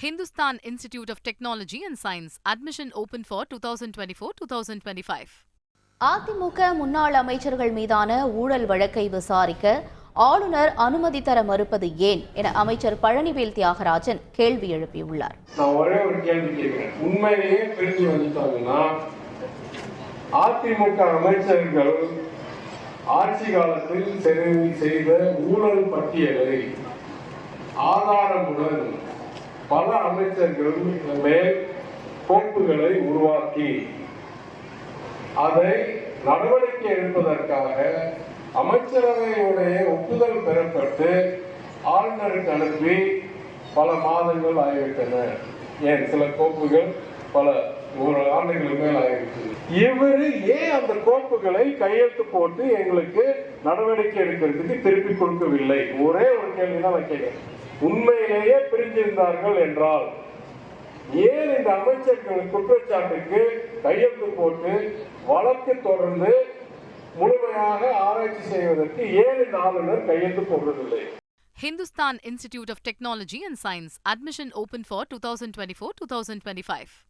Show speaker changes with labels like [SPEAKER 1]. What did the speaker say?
[SPEAKER 1] Hindustan Institute of Technology and Science. Admission open for 2024-2025.
[SPEAKER 2] AIADMK முன்னாள் அமைச்சர்கள் மீதான ஊழல் வழக்கை விசாரிக்க ஆளுநர் அனுமதி தர மறுப்பது ஏன் என அமைச்சர் பழனிவேல் தியாகராஜன் கேள்வி எழுப்பியுள்ளார்
[SPEAKER 3] நான் ஒரே ஒரு கேள்வி கேட்கிறேன் உண்மையிலேயே பிரிஞ்சு வந்துட்டாங்கன்னா அதிமுக அமைச்சர்கள் ஆட்சி காலத்தில் செய்த ஊழல் பட்டியலை ஆதாரமுடன் பல அமைச்சர்கள் மேல் கோப்புகளை உருவாக்கி அதை நடவடிக்கை எடுப்பதற்காக அமைச்சரவையுடைய ஒப்புதல் பெறப்பட்டு ஆளுநருக்கு அனுப்பி பல மாதங்கள் ஆகிவிட்டன. ஏன்? சில கோப்புகள் பல ஒரு ஆண்டுகளுக்கு மேல் ஆகிவிட்டது. இவரு ஏன் அந்த கோப்புகளை கையெழுத்து போட்டு எங்களுக்கு நடவடிக்கை எடுக்கிறதுக்கு திருப்பி கொடுக்கவில்லை? ஒரே ஒரு கேள்வி தான் நான் உண்மையிலேயே பிரிஞ்சிருந்தார்கள் என்றால் ஏன் இந்த அமைச்சர்கள் குற்றச்சாட்டுக்கு கையெழுத்து போட்டு வழக்கு தொடர்ந்து முழுமையாக ஆராய்ச்சி செய்வதற்கு ஏன் இந்த ஆளுநர் கையெழுத்து போடுறதில்லை
[SPEAKER 1] Hindustan Institute of Technology and Science. Admission open for 2024-2025.